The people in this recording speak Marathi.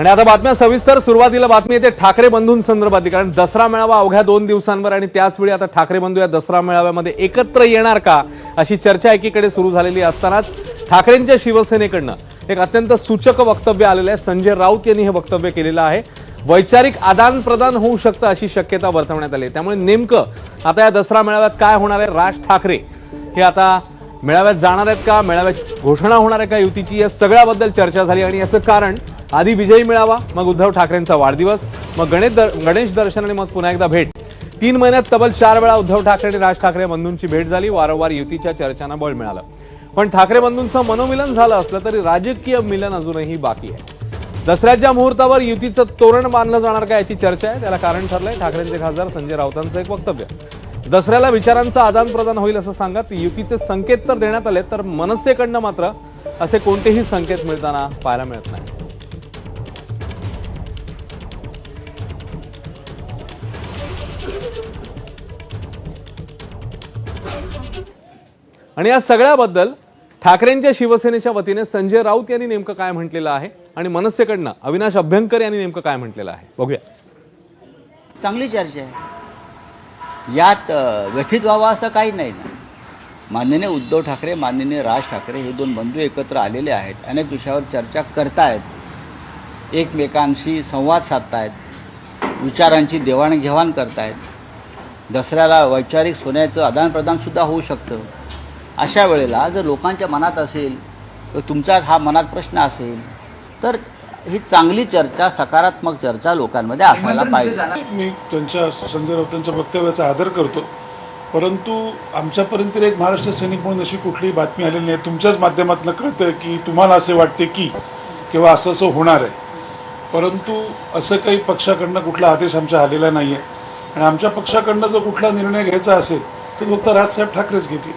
आणि आता बातम्या सविस्तर. सुरुवातीला बातमी येते ठाकरे बंधूंसंदर्भातली कारण दसरा मेळावा अवघ्या दोन दिवसांवर आणि त्याचवेळी आता ठाकरे बंधू या दसरा मेळाव्यामध्ये एकत्र येणार का अशी चर्चा एकीकडे सुरू झालेली असतानाच ठाकरेंच्या शिवसेनेकडनं एक अत्यंत सूचक वक्तव्य आलेलं आहे. संजय राऊत यांनी हे वक्तव्य केलेलं आहे. वैचारिक आदान प्रदान होऊ शकतं अशी शक्यता वर्तवण्यात आली आहे. त्यामुळे नेमकं आता या दसरा मेळाव्यात काय होणार आहे? राज ठाकरे हे आता मेळाव्यात जाणार आहेत का? मेळाव्यात घोषणा होणार आहे का? युतीची या सगळ्याबद्दल चर्चा झाली आणि याचं कारण आधी विजयी मिळावा मग उद्धव ठाकरेंचा वाढदिवस मग गणेश दर- गणेश दर्शन आणि मग पुन्हा एकदा भेट. तीन महिन्यात तब्बल चार वेळा उद्धव ठाकरे आणि राज ठाकरे बंधूंची भेट झाली वारंवार युतीच्या चर्चांना बळ मिळालं. पण ठाकरे बंधूंचं मनोमिलन झालं असलं तरी राजकीय मिलन अजूनही बाकी आहे. दसऱ्याच्या मुहूर्तावर युतीचं तोरण बांधलं जाणार का याची चर्चा आहे त्याला कारण ठरलंय ठाकरेंचे खासदार संजय राऊतांचं एक वक्तव्य. दसऱ्याला विचारांचं आदान प्रदान होईल असं सांगत युतीचे संकेत तर देण्यात आले तर मनसेकडनं मात्र असे कोणतेही संकेत मिळताना पाहायला मिळत नाही. आणि या सगळ्याबद्दल ठाकरेंच्या शिवसेनेच्या वतीने संजय राऊत यांनी नेमकं काय म्हटलेलं आहे? आणि मनसेकडनं अविनाश अभ्यंकर यांनी नेमकं काय म्हटलेलं आहे? बघूया. चांगली चर्चा आहे. यात व्यथित व्हावं असं काही नाही माननीय उद्धव ठाकरे माननीय राज ठाकरे हे दोन बंधू एकत्र आलेले आहेत. अनेक विषयावर चर्चा करतायत. एकमेकांशी संवाद साधतायत. विचारांची देवाणघेवाण करतायत. दसऱ्याला वैचारिक सोन्याचं आदानप्रदानसुद्धा होऊ शकतं. अशा वेळेला जर लोकांच्या मनात असेल तुमचा हा मनात प्रश्न असेल तर ही चांगली चर्चा सकारात्मक चर्चा लोकांमध्ये असायला पाहिजे. मी त्यांच्या संजय राऊतांच्या वक्तव्याचा आदर करतो. परंतु आमच्यापर्यंत एक महाराष्ट्र सैनिक म्हणून अशी कुठलीही बातमी आलेली नाही. तुमच्याच माध्यमातून कळतं की तुम्हाला असे वाटते की किंवा असं असं होणार आहे. परंतु असं काही पक्षाकडनं कुठला आदेश आमच्या आलेला नाही आहे आणि आमच्या पक्षाकडनं जर कुठला निर्णय घ्यायचा असेल तर फक्त राजसाहेब ठाकरेच घेतील.